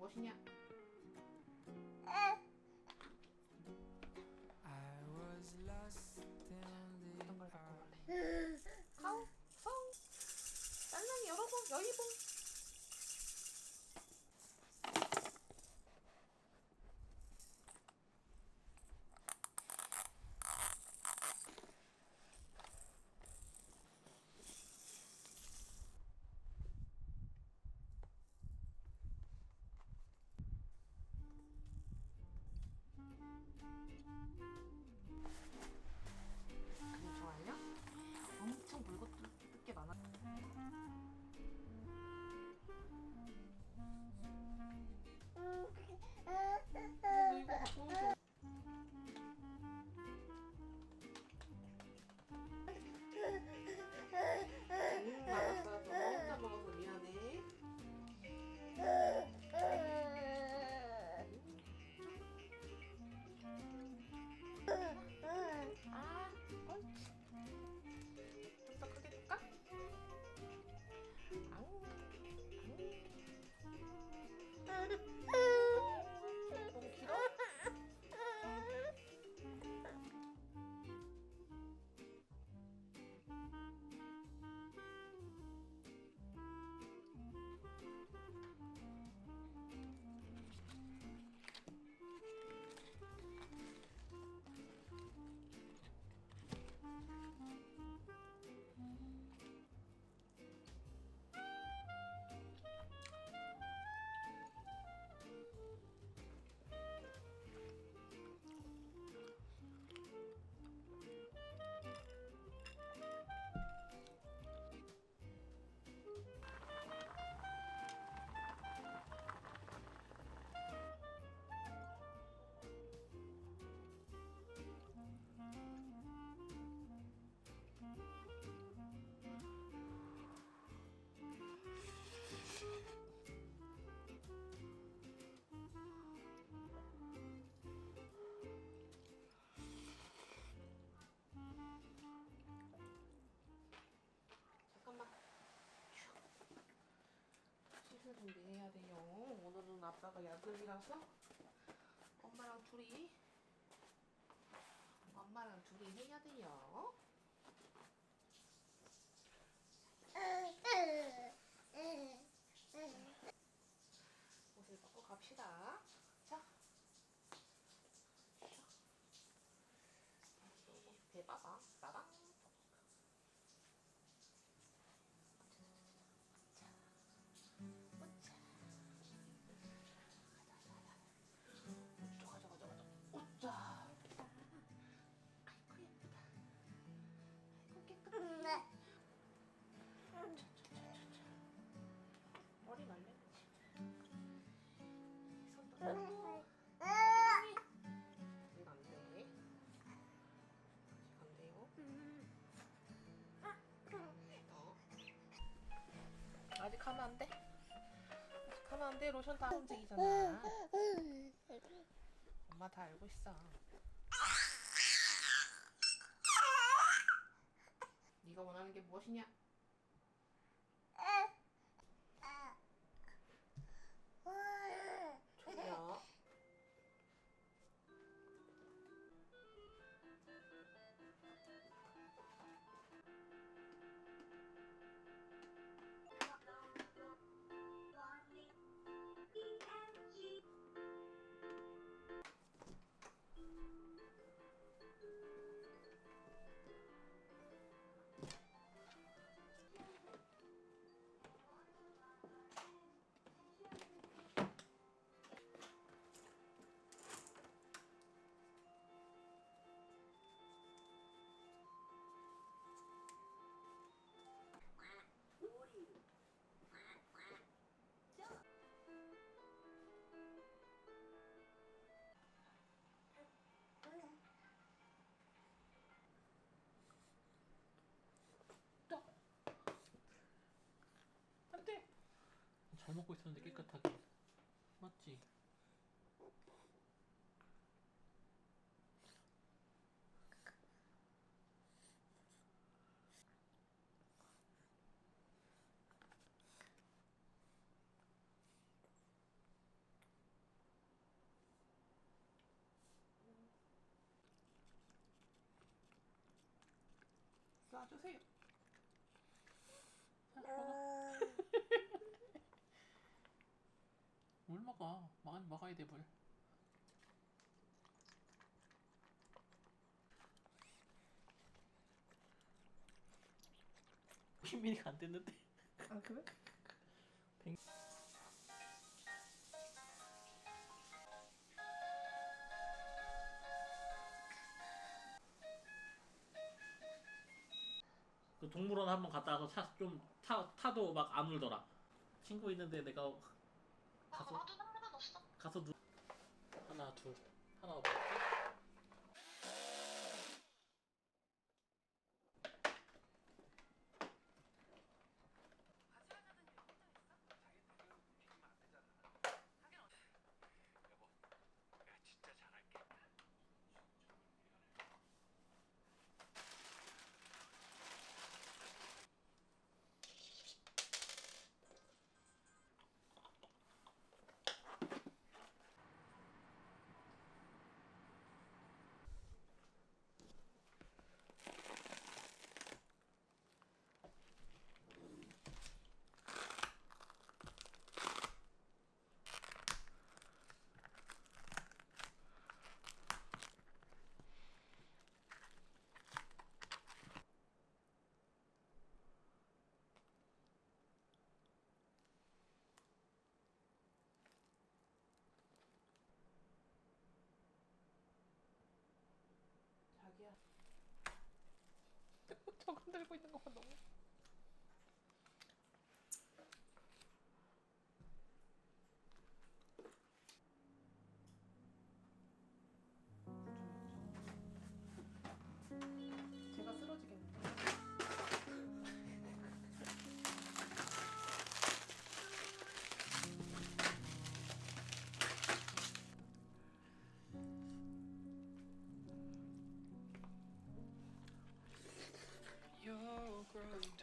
무엇이냐? I was lost in the 어떤 걸 갖고 갈래? 가오, 펑, 쌀랑이 열어봉, 여의봉. 씻을 준비해야 돼요. 오늘은 아빠가 야근이라서 엄마랑 둘이 엄마랑 둘이 해야 돼요. 옷을 벗고 갑시다. 돼. 로션 다 움직이잖아. 엄마 다 알고 있어. 네가 원하는 게 무엇이냐? 잘 먹고 있었는데 깨끗하게 맞지? 놔주세요. 물 먹어. 많이 먹어야 돼 물. 핀미니가 안 됐는데. 아 그래? 그 동물원 한번 갔다 와서 차좀 타도 막 안 울더라. 친구 있는데 내가 가서 상관없어. 가서 누 하나 둘 하나 없 자기야. 저 흔들고 있는 거봐 너무. grown.